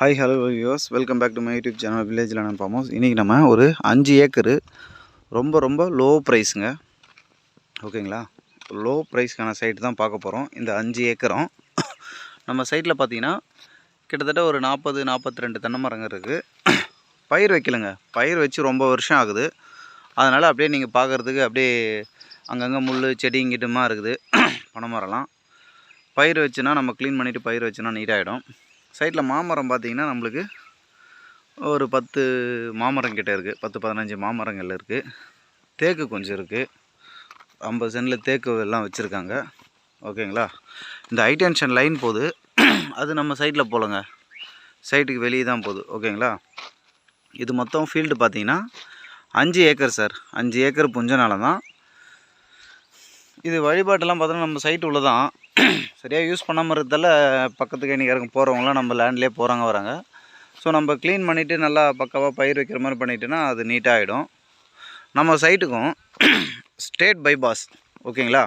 Hi hello views welcome back to my YouTube channel வில்லேஜில் நான் பாமோஸ் இன்றைக்கி நம்ம ஒரு அஞ்சு ஏக்கரு ரொம்ப ரொம்ப லோ ப்ரைஸுங்க ஓகேங்களா லோ ப்ரைஸ்க்கான சைட்டு தான் பார்க்க போகிறோம் இந்த அஞ்சு ஏக்கரும் நம்ம சைட்டில் பார்த்தீங்கன்னா கிட்டத்தட்ட ஒரு நாற்பது நாற்பத்தி ரெண்டு தென்னை மரங்கள் இருக்குது பயிர் வைக்கலைங்க. பயிர் வச்சு ரொம்ப வருஷம் ஆகுது. அதனால் அப்படியே நீங்கள் பார்க்குறதுக்கு அப்படியே அங்கங்கே முள் செடி இங்கிட்டுமா இருக்குது. பனை மரம்லாம். பயிர் வச்சுன்னா நம்ம க்ளீன் பண்ணிவிட்டு பயிர் வச்சுன்னா நீட்டாகிடும் சைட்டில் மாமரம் பார்த்திங்கன்னா நம்மளுக்கு ஒரு பத்து மாமரம் கிட்டே இருக்குது பத்து பதினஞ்சு மாமரங்கள் இருக்குது தேக்கு கொஞ்சம் இருக்குது ஐம்பது சென்டில் தேக்கு எல்லாம் வச்சுருக்காங்க. ஓகேங்களா? இந்த ஹைடென்ஷன் லைன் போகுது. அது நம்ம சைட்டில் போகலங்க சைட்டுக்கு வெளியே தான் போகுது. ஓகேங்களா? இது மொத்தம் ஃபீல்டு பார்த்தீங்கன்னா அஞ்சு ஏக்கர் சார். அஞ்சு ஏக்கர் புஞ்சனால தான். இது வழிபாட்டெல்லாம் பார்த்தோன்னா நம்ம சைட்டு உள்ளதான். சரியாக யூஸ் பண்ணாமல் இருக்கிறதால பக்கத்துக்கு இன்றைக்கி போகிறவங்களாம் நம்ம லேண்ட்லேயே போகிறாங்க வராங்க. ஸோ நம்ம க்ளீன் பண்ணிவிட்டு நல்லா பக்காவாக பயிர் வைக்கிற மாதிரி பண்ணிட்டோன்னா அது நீட்டாக ஆகிடும் நம்ம சைட்டுக்கும் ஸ்டேட் பைபாஸ் ஓகேங்களா?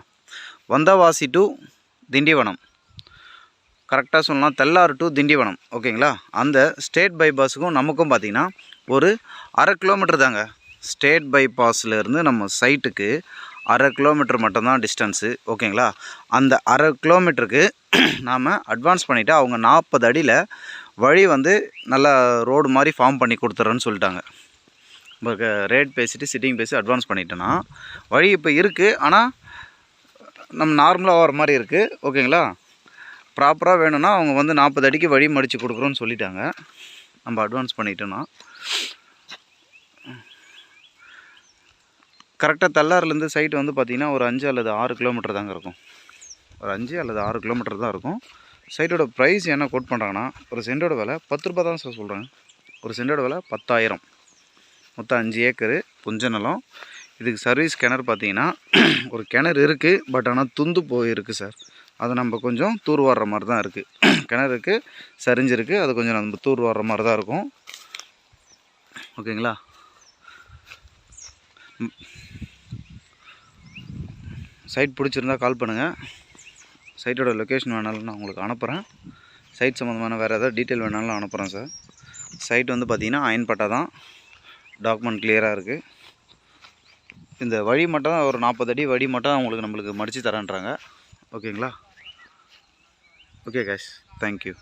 வந்தவாசி டு திண்டிவனம். கரெக்டாக சொல்லலாம் தெல்லாறு டு திண்டிவனம் ஓகேங்களா? அந்த ஸ்டேட் பைபாஸுக்கும் நமக்கும் பார்த்திங்கன்னா ஒரு அரை கிலோமீட்டர் தாங்க. ஸ்டேட் பைபாஸ்லேருந்து நம்ம சைட்டுக்கு அரை கிலோமீட்டர் மட்டும்தான் டிஸ்டன்ஸு ஓகேங்களா? அந்த அரை கிலோமீட்டருக்கு நாம் அட்வான்ஸ் பண்ணிவிட்டு அவங்க நாற்பது அடியில் வழி வந்து நல்லா ரோடு மாதிரி ஃபார்ம் பண்ணி கொடுத்துட்றேன்னு சொல்லிட்டாங்க. இப்போ ரேட் பேசிவிட்டு சிட்டிங் பேசி அட்வான்ஸ் பண்ணிட்டோன்னா வழி இப்போ இருக்குது ஆனால் நம்ம நார்மலாக வர மாதிரி இருக்குது ஓகேங்களா? ப்ராப்பராக வேணும்னா அவங்க வந்து நாற்பது அடிக்கு வழி மடித்து கொடுக்குறோன்னு சொல்லிட்டாங்க. நம்ம அட்வான்ஸ் பண்ணிட்டோன்னா கரெக்டாக தள்ளாறுலேருந்து சைட்டு வந்து பார்த்திங்கன்னா ஒரு அஞ்சு அல்லது ஆறு கிலோமீட்டர் தாங்க இருக்கும். ஒரு அஞ்சு அல்லது ஆறு கிலோமீட்டர் தான் இருக்கும். சைட்டோட ப்ரைஸ் என்ன கோட் பண்ணுறாங்கன்னா ஒரு சென்டோட விலை பத்து ரூபா தான் சார் சொல்கிறாங்க ஒரு சென்டோட விலை பத்தாயிரம். மொத்தம் அஞ்சு ஏக்கரு புஞ்ச நிலம். இதுக்கு சர்வீஸ் கிணறு பார்த்தீங்கன்னா ஒரு கிணறு இருக்குது பட் ஆனால் துந்து போயிருக்கு சார் அதை நம்ம கொஞ்சம் தூர் வாடுற மாதிரி தான் இருக்குது கிணறு இருக்குது சரிஞ்சிருக்கு அது கொஞ்சம் நம்ம தூர் வாடுற மாதிரி தான் இருக்கும். ஓகேங்களா சைட் பிடிச்சிருந்தா கால் பண்ணுங்கள் சைட்டோட லொக்கேஷன் வேணாலும் நான் உங்களுக்கு அனுப்புகிறேன் சைட் சம்மந்தமான வேறு ஏதாவது டீட்டெயில் வேணாலும் அனுப்புகிறேன் சார் சைட் வந்து பார்த்திங்கன்னா அயன்பட்டா தான். டாக்குமெண்ட் கிளியராக இருக்குது இந்த வழி மட்டும் ஒரு நாற்பது அடி வழி மட்டும் அவங்களுக்கு நம்மளுக்கு மடித்து தரேன்றாங்க. ஓகேங்களா ஓகே கேஷ் தேங்க்யூ